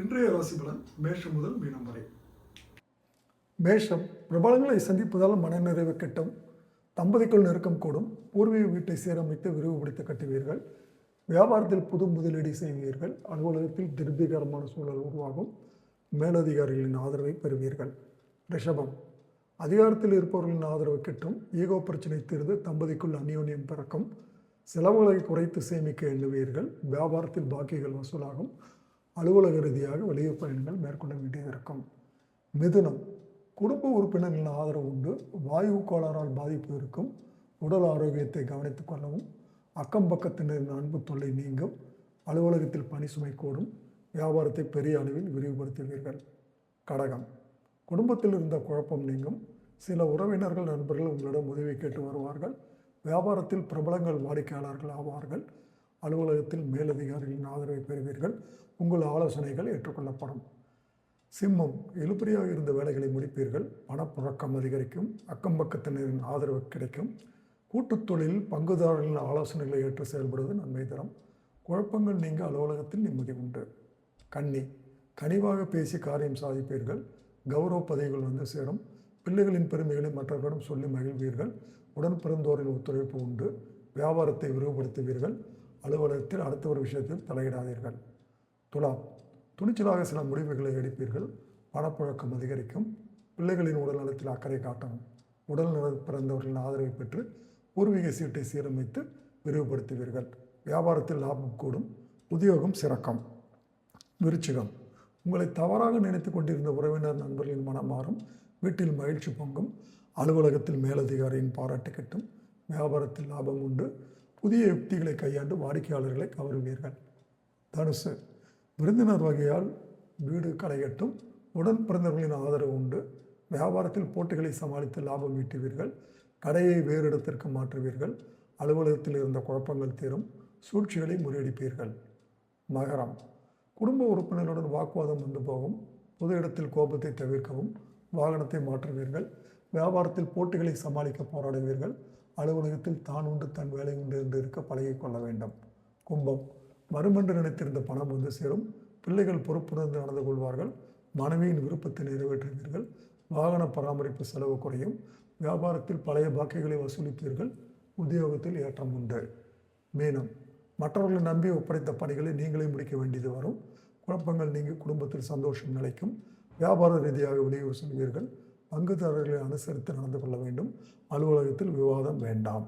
இன்றைய ராசி பலன் மேஷம் முதல் மீனம் வரை. மேஷம் பிரபலங்களை சந்திப்பதால் மனநிறைவு கிட்டும். தம்பதிக்குள் நெருக்கம் கூடும். பூர்வீக வீட்டை சீரமைத்து விரிவுபடுத்தி கட்டுவீர்கள். வியாபாரத்தில் புது முதலீடு செய்வீர்கள். அலுவலகத்தில் திருப்திகரமான சூழல் உருவாகும். மேலதிகாரிகளின் ஆதரவை பெறுவீர்கள். ரிஷபம் அதிகாரத்தில் இருப்பவர்களின் ஆதரவு கிட்டும். ஈகோ பிரச்சனை தீர்ந்து தம்பதிக்குள் அந்யோன்யம் பிறக்கும். செலவுகளை குறைத்து சேமிக்க எண்ணுவீர்கள். வியாபாரத்தில் பாக்கிகள் வசூலாகும். அலுவலக ரீதியாக வெளியூர் பயணங்கள் மேற்கொள்ள வேண்டியது இருக்கும். மிதுனம். குடும்ப உறுப்பினர்களின் ஆதரவு உண்டு. வாயு கோளாறால் பாதிப்பு இருக்கும். உடல் ஆரோக்கியத்தை கவனித்துக் கொள்ளவும். அக்கம் பக்கத்தினரின் அன்பு தொல்லை நீங்கும். அலுவலகத்தில் பணி சுமை கூடும். வியாபாரத்தை பெரிய அளவில் விரிவுபடுத்துவீர்கள். கடகம். குடும்பத்தில் இருந்த குழப்பம் நீங்கும். சில உறவினர்கள் நண்பர்கள் உங்களிடம் உதவி கேட்டு வருவார்கள். வியாபாரத்தில் பிரபலங்கள் வாடிக்கையாளர்கள் ஆவார்கள். அலுவலகத்தில் மேலதிகாரிகளின் ஆதரவை பெறுவீர்கள். உங்கள் ஆலோசனைகள் ஏற்றுக்கொள்ளப்படும். சிம்மம் இழுபறியாக இருந்த வேலைகளை முடிப்பீர்கள். பணப்புழக்கம் அதிகரிக்கும். அக்கம் பக்கத்தினரின் ஆதரவு கிடைக்கும். கூட்டுத் தொழில் பங்குதாரர்களின் ஆலோசனைகளை ஏற்று செயல்படுவது நன்மை தரும். குழப்பங்கள் நீங்க அலுவலகத்தில் நிம்மதி உண்டு. கன்னி கனிவாக பேசி காரியம் சாதிப்பீர்கள். கௌரவ பதவிகள் வந்து சேரும். பிள்ளைகளின் பெருமைகளை மற்றவர்களிடம் சொல்லி மகிழ்வீர்கள். உடன் பிறந்தோரின் ஒத்துழைப்பு உண்டு. வியாபாரத்தை விரிவுபடுத்துவீர்கள். அலுவலகத்தில் அடுத்த ஒரு விஷயத்தில் தலையிடாதீர்கள். துலாம் துணிச்சலாக சில முடிவுகளை எடுப்பீர்கள். பணப்புழக்கம் அதிகரிக்கும். பிள்ளைகளின் உடல் நலத்தில் அக்கறை காட்டவும். உடல் நல பிறந்தவர்களின் ஆதரவை பெற்று பூர்வீக சீட்டை சீரமைத்து விரிவுபடுத்துவீர்கள். வியாபாரத்தில் லாபம் கூடும். உத்தியோகம் சிறக்கம். விருச்சிகம் உங்களை தவறாக நினைத்து கொண்டிருந்த உறவினர் நண்பர்களின் மனம் மாறும். வீட்டில் மகிழ்ச்சி பொங்கும். அலுவலகத்தில் மேலதிகாரியின் பாராட்டு கிட்டும். வியாபாரத்தில் லாபம் உண்டு. புதிய யுக்திகளை கையாண்டு வாடிக்கையாளர்களை கவருவீர்கள். தனுசு விருந்தினர் வகையால் வீடு களையட்டும் உடன் பிறந்தவர்களின் ஆதரவு உண்டு. வியாபாரத்தில் போட்டிகளை சமாளித்து லாபம் ஈட்டுவீர்கள். கடையை வேறு இடத்திற்கு மாற்றுவீர்கள். அலுவலகத்தில் இருந்த குழப்பங்கள் தீரும். சூழ்ச்சிகளை முறியடிப்பீர்கள். மகரம் குடும்ப உறுப்பினருடன் வாக்குவாதம் வந்து போகும். பொது இடத்தில் கோபத்தை தவிர்க்கவும் வாகனத்தை மாற்றுவீர்கள். வியாபாரத்தில் போட்டிகளை சமாளிக்க போராடுவீர்கள். அலுவலகத்தில் தான் உண்டு தன் வேலை உண்டு என்று இருக்க பழகிக் கொள்ள வேண்டும். கும்பம். வருமென்று நினைத்திருந்த பணம் வந்து சேரும். பிள்ளைகள் பொறுப்புணர்ந்து நடந்து கொள்வார்கள். மனைவியின் விருப்பத்தை நிறைவேற்றுவீர்கள். வாகன பராமரிப்பு செலவு குறையும். வியாபாரத்தில் பழைய பாக்கைகளை வசூலிப்பீர்கள். உத்தியோகத்தில் ஏற்றம் உண்டு. மீனம். மற்றவர்களை நம்பி ஒப்படைத்த பணிகளை நீங்களே முடிக்க வேண்டியது வரும். குழப்பங்கள் நீங்கி குடும்பத்தில் சந்தோஷம் நிலைக்கும். வியாபார ரீதியாக வெளியூர் செல்வீர்கள் பங்குதாரர்களை அனுசரித்து நடந்து கொள்ள வேண்டும். அலுவலகத்தில் விவாதம் வேண்டாம்.